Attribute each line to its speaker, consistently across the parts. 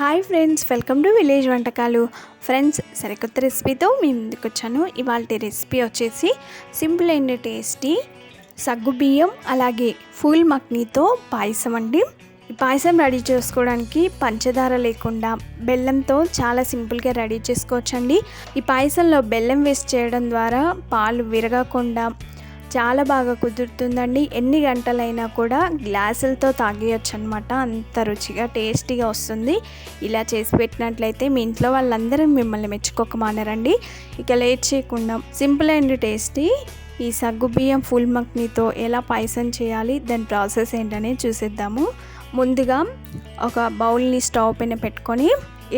Speaker 1: Hi friends welcome to village వంటకాలు. Friends సరికొత్త రెసిపీతో మీ ముందుకు వచ్చాను. ఇవాళ రెసిపీ వచ్చేసి సింపుల్ అండ్ టేస్టీ సగ్గు బియ్యం అలాగే ఫూల్ మక్నీతో పాయసం అండి. ఈ పాయసం రెడీ చేసుకోవడానికి పంచదార లేకుండా బెల్లంతో చాలా సింపుల్గా రెడీ చేసుకోవచ్చండి. ఈ పాయసంలో బెల్లం వేస్ట్ చేయడం ద్వారా పాలు విరగకుండా చాలా బాగా కుదురుతుందండి. ఎన్ని గంటలైనా కూడా గ్లాసులతో తాగేయచ్చు అనమాట అంత రుచిగా టేస్టీగా వస్తుంది. ఇలా చేసి పెట్టినట్లయితే మీ ఇంట్లో వాళ్ళందరూ మిమ్మల్ని మెచ్చుకోక మానరండి ఇక లేట్ చేయకుండా సింపుల్ అండ్ టేస్టీ ఈ సగ్గు బియ్యం ఫుల్ మక్నీతో ఎలా పాయసం చేయాలి దాని ప్రాసెస్ ఏంటనే చూసేద్దాము. ముందుగా ఒక బౌల్ని స్టవ్ పైన పెట్టుకొని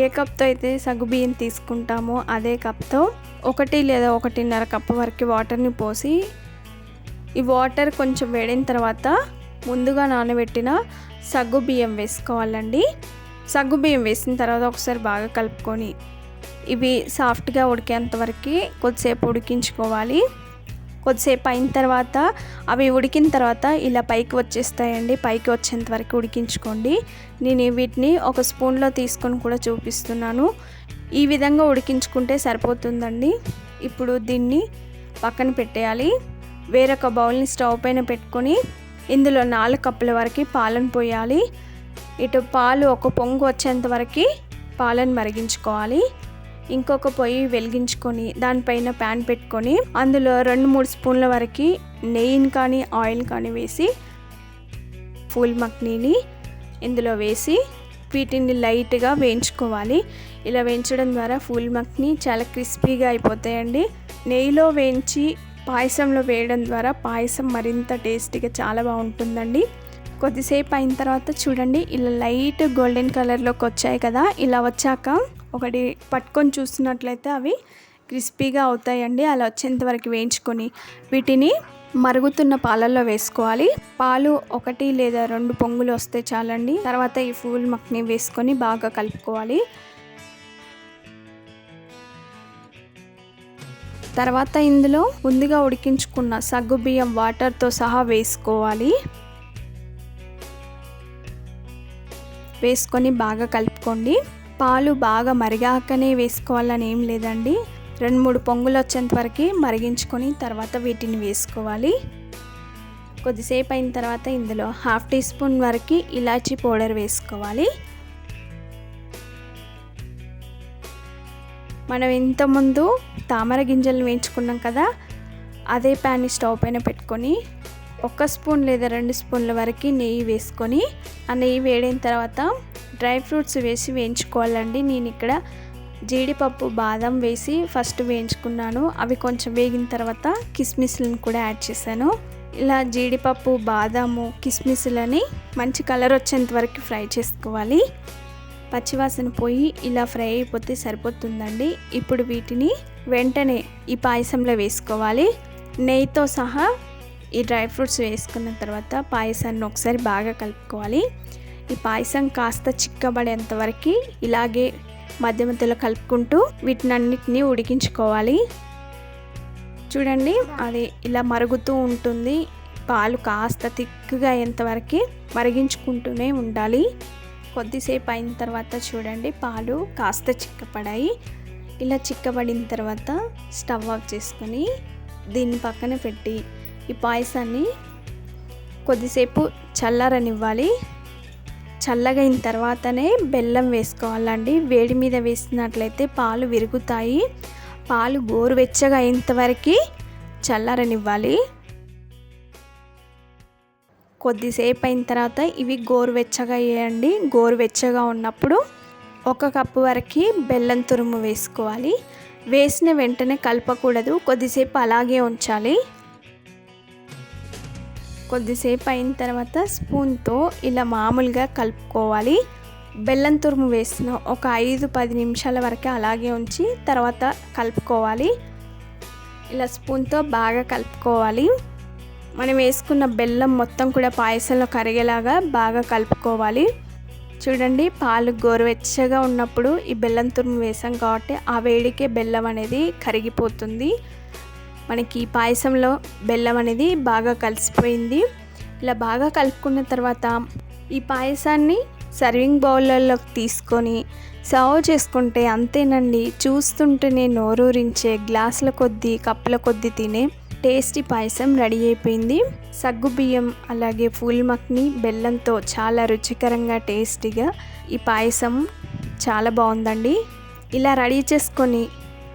Speaker 1: ఏ కప్తో అయితే సగ్గు బియ్యం తీసుకుంటామో అదే కప్తో ఒకటి లేదా ఒకటిన్నర కప్పు వరకు వాటర్ని పోసి ఈ వాటర్ కొంచెం వేడిన తర్వాత ముందుగా నానబెట్టిన సగ్గు బియ్యం వేసుకోవాలండి. సగ్గు బియ్యం వేసిన తర్వాత ఒకసారి బాగా కలుపుకొని ఇవి సాఫ్ట్గా ఉడికేంత వరకు కొద్దిసేపు ఉడికించుకోవాలి. కొద్దిసేపు అయిన తర్వాత అవి ఉడికిన తర్వాత ఇలా పైకి వచ్చేస్తాయండి. పైకి వచ్చేంత వరకు ఉడికించుకోండి. నేను వీటిని ఒక స్పూన్లో తీసుకొని కూడా చూపిస్తున్నాను. ఈ విధంగా ఉడికించుకుంటే సరిపోతుందండి. ఇప్పుడు దీన్ని పక్కన పెట్టేయాలి. వేరొక బౌల్ని స్టవ్ పైన పెట్టుకొని ఇందులో నాలుగు కప్పుల వరకు పాలను పోయాలి. ఇటు పాలు ఒక పొంగు వచ్చేంత వరకు పాలను మరిగించుకోవాలి. ఇంకొక పొయ్యి వెలిగించుకొని దానిపైన ప్యాన్ పెట్టుకొని అందులో రెండు మూడు స్పూన్ల వరకు నెయ్యిని కానీ ఆయిల్ కానీ వేసి ఫుల్ మక్నీని ఇందులో వేసి వీటిని లైట్గా వేయించుకోవాలి. ఇలా వేయించడం ద్వారా ఫుల్ మక్ని చాలా క్రిస్పీగా అయిపోతాయండి. నెయ్యిలో వేయించి పాయసంలో వేయడం ద్వారా పాయసం మరింత టేస్టీగా చాలా బాగుంటుందండి. కొద్దిసేపు అయిన తర్వాత చూడండి ఇలా లైట్ గోల్డెన్ కలర్లోకి వచ్చాయి కదా ఇలా వచ్చాక ఒకటి పట్టుకొని చూస్తున్నట్లయితే అవి క్రిస్పీగా అవుతాయండి. అలా వచ్చేంత వరకు వేయించుకొని వీటిని మరుగుతున్న పాలల్లో వేసుకోవాలి. పాలు ఒకటి లేదా రెండు పొంగులు వస్తే చాలండి. తర్వాత ఈ ఫూల్ మక్ని వేసుకొని బాగా కలుపుకోవాలి. తర్వాత ఇందులో ముందుగా ఉడికించుకున్న సగ్గు బియ్యం వాటర్తో సహా వేసుకోవాలి. వేసుకొని బాగా కలుపుకోండి. పాలు బాగా మరిగాకనే వేసుకోవాలని ఏం లేదండి. రెండు మూడు పొంగులు వచ్చేంత వరకు మరిగించుకొని తర్వాత వీటిని వేసుకోవాలి. కొద్దిసేపు అయిన తర్వాత ఇందులో హాఫ్ టీ స్పూన్ వరకు ఇలాచీ పౌడర్ వేసుకోవాలి. మనం ఇంతకుముందు తామర గింజలను వేయించుకున్నాం కదా అదే ప్యాన్ని స్టవ్ పైన పెట్టుకొని ఒక స్పూన్ లేదా రెండు స్పూన్ల వరకు నెయ్యి వేసుకొని ఆ నెయ్యి వేడిన తర్వాత డ్రై ఫ్రూట్స్ వేసి వేయించుకోవాలండి. నేను ఇక్కడ జీడిపప్పు బాదం వేసి ఫస్ట్ వేయించుకున్నాను. అవి కొంచెం వేగిన తర్వాత కిస్మిస్లను కూడా యాడ్ చేశాను. ఇలా జీడిపప్పు బాదాము కిస్మిస్లని మంచి కలర్ వచ్చేంత వరకు ఫ్రై చేసుకోవాలి. పచ్చివాసన పోయి ఇలా ఫ్రై అయిపోతే సరిపోతుందండి. ఇప్పుడు వీటిని వెంటనే ఈ పాయసంలో వేసుకోవాలి. నెయ్యితో సహా ఈ డ్రై ఫ్రూట్స్ వేసుకున్న తర్వాత పాయసాన్ని ఒకసారి బాగా కలుపుకోవాలి. ఈ పాయసం కాస్త చిక్కబడేంత వరకు ఇలాగే మధ్య మధ్యలో కలుపుకుంటూ వీటినన్నిటిని ఉడికించుకోవాలి. చూడండి అది ఇలా మరుగుతూ ఉంటుంది. పాలు కాస్త తిక్కుగా అయ్యేంతవరకు మరిగించుకుంటూనే ఉండాలి. కొద్దిసేపు అయిన తర్వాత చూడండి పాలు కాస్త చిక్కపడాయి. ఇలా చిక్కబడిన తర్వాత స్టవ్ ఆఫ్ చేసుకొని దీన్ని పక్కన పెట్టి ఈ పాయసాన్ని కొద్దిసేపు చల్లారనివ్వాలి. చల్లగైన తర్వాతనే బెల్లం వేసుకోవాలండి. వేడి మీద వేసినట్లయితే పాలు విరుగుతాయి. పాలు గోరువెచ్చగా అయ్యేంతవరకు చల్లారనివ్వాలి. కొద్దిసేపు అయిన తర్వాత ఇవి గోరువెచ్చగా వేయండి. గోరువెచ్చగా ఉన్నప్పుడు ఒక కప్పు వరకు బెల్లం తురుము వేసుకోవాలి. వేసిన వెంటనే కలపకూడదు. కొద్దిసేపు అలాగే ఉంచాలి. కొద్దిసేపు అయిన తర్వాత స్పూన్తో ఇలా మామూలుగా కలుపుకోవాలి. బెల్లం తురుము వేసిన ఒక ఐదు పది నిమిషాల వరకు అలాగే ఉంచి తర్వాత కలుపుకోవాలి. ఇలా స్పూన్తో బాగా కలుపుకోవాలి. మనం వేసుకున్న బెల్లం మొత్తం కూడా పాయసంలో కరిగేలాగా బాగా కలుపుకోవాలి. చూడండి పాలు గోరువెచ్చగా ఉన్నప్పుడు ఈ బెల్లం తురుము వేసాం కాబట్టి ఆ వేడికే బెల్లం అనేది కరిగిపోతుంది. మనకి ఈ పాయసంలో బెల్లం అనేది బాగా కలిసిపోయింది. ఇలా బాగా కలుపుకున్న తర్వాత ఈ పాయసాన్ని సర్వింగ్ బౌలర్లోకి తీసుకొని సర్వ్ చేసుకుంటే అంతేనండి. చూస్తుంటేనే నోరూరించే గ్లాసుల కొద్దీ కప్పుల కొద్దీ తినే టేస్టీ పాయసం రెడీ అయిపోయింది. సగ్గు బియ్యం అలాగే ఫూల్ మక్ని బెల్లంతో చాలా రుచికరంగా టేస్టీగా ఈ పాయసం చాలా బాగుందండి. ఇలా రెడీ చేసుకొని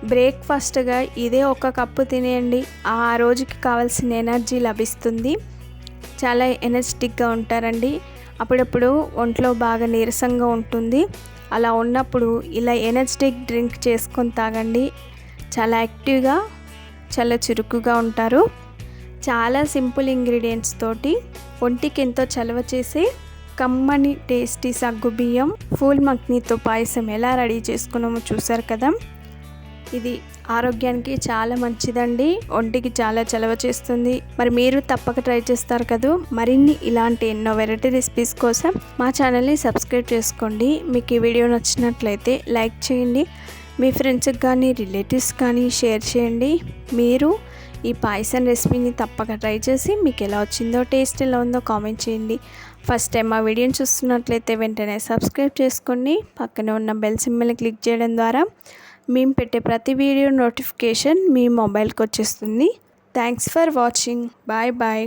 Speaker 1: బ్రేక్ఫాస్ట్గా ఇదే ఒక కప్పు తినేయండి. ఆ రోజుకి కావాల్సిన ఎనర్జీ లభిస్తుంది. చాలా ఎనర్జెటిక్గా ఉంటారండి. అప్పుడప్పుడు ఒంట్లో బాగా నీరసంగా ఉంటుంది. అలా ఉన్నప్పుడు ఇలా ఎనర్జెటిక్ డ్రింక్ చేసుకొని తాగండి. చాలా యాక్టివ్గా చాలా చురుకుగా ఉంటారు. చాలా సింపుల్ ఇంగ్రీడియంట్స్ తోటి ఒంటికి ఎంతో చలవ చేసే కమ్మని టేస్టీ సగ్గు బియ్యం ఫూల్ మక్నీతో పాయసం ఎలా రెడీ చేసుకున్నామో చూసారు కదా? ఇది ఆరోగ్యానికి చాలా మంచిదండి. ఒంటికి చాలా చలవ చేస్తుంది. మరి మీరు తప్పక ట్రై చేస్తారు కదా? మరిన్ని ఇలాంటి ఎన్నో వెరైటీ రెసిపీస్ కోసం మా ఛానల్ని సబ్స్క్రైబ్ చేసుకోండి. మీకు ఈ వీడియో నచ్చినట్లయితే లైక్ చేయండి. మీ ఫ్రెండ్స్కి కానీ రిలేటివ్స్ కానీ షేర్ చేయండి. మీరు ఈ పాయసం రెసిపీని తప్పక ట్రై చేసి మీకు ఎలా వచ్చిందో టేస్ట్ ఎలా ఉందో కామెంట్ చేయండి. ఫస్ట్ టైం మా వీడియోని చూస్తున్నట్లయితే వెంటనే సబ్స్క్రైబ్ చేసుకోండి. పక్కనే ఉన్న బెల్ సింబల్ని క్లిక్ చేయడం ద్వారా మేము పెట్టే ప్రతి వీడియో నోటిఫికేషన్ మీ మొబైల్కి వచ్చేస్తుంది. Thanks for watching bye bye